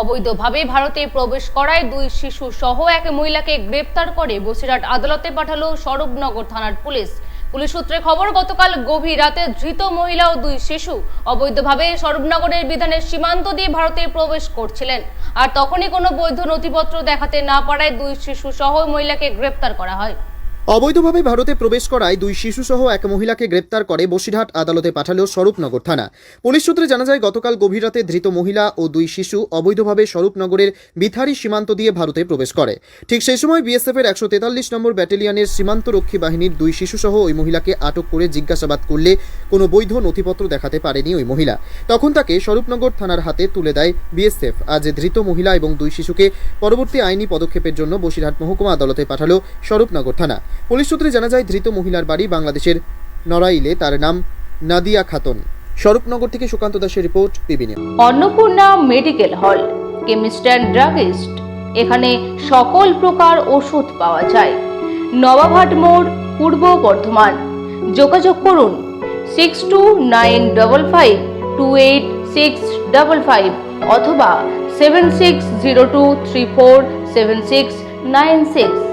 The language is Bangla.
অবৈধভাবে ভারতে প্রবেশ করায় দুই শিশু সহ এক মহিলাকে গ্রেপ্তার করে বসিরহাট আদালতে পাঠালো স্বরূপনগর থানার পুলিশ। পুলিশ সূত্রে খবর, গতকাল গভীর রাতে ধৃত মহিলা ও দুই শিশু অবৈধভাবে স্বরূপনগরের বিধানের সীমান্ত দিয়ে ভারতে প্রবেশ করছিলেন। আর তখনই কোনো বৈধ নথিপত্র দেখাতে না পারায় দুই শিশু সহ মহিলাকে গ্রেপ্তার করা হয়। অবৈধভাবে ভারতে প্রবেশ করায় দুই শিশুসহ এক মহিলাকে গ্রেপ্তার করে বসিরহাট আদালতে পাঠালো স্বরূপনগর থানা। পুলিশ সূত্রে জানা যায়, গতকাল গভীর রাতে ধৃত মহিলা ও দুই শিশু অবৈধভাবে স্বরূপনগরের বিথারি সীমান্ত দিয়ে ভারতে প্রবেশ করে। ঠিক সেই সময় বিএসএফের একশো তেতাল্লিশ নম্বর ব্যাটালিয়নের সীমান্তরক্ষী বাহিনীর দুই শিশুসহ ওই মহিলাকে আটক করে জিজ্ঞাসাবাদ করলে কোনো বৈধ নথিপত্র দেখাতে পারেনি ওই মহিলা। তখন তাকে স্বরূপনগর থানার হাতে তুলে দেয় বিএসএফ। আজ ধৃত মহিলা এবং দুই শিশুকে পরবর্তী আইনি পদক্ষেপের জন্য বসিরহাট মহকুমা আদালতে পাঠালো স্বরূপনগর থানা। পুলিশ সূত্রে জানা যায়, ধৃত মহিলার বাড়ি বাংলাদেশের নড়াইলে। তার নাম নাদিয়া খাতুন। স্বরূপনগর থেকে সুকান্ত দাসের report পিবিনে Annapurna medical hall chemist and druggist. এখানে সকল প্রকার ওষুধ পাওয়া যায়। নবাবহাট মোড়, পূর্ব বর্ধমান। যোগাযোগ করুন six two nine double five two eight six double five অথবা seven six zero two three four seven six nine six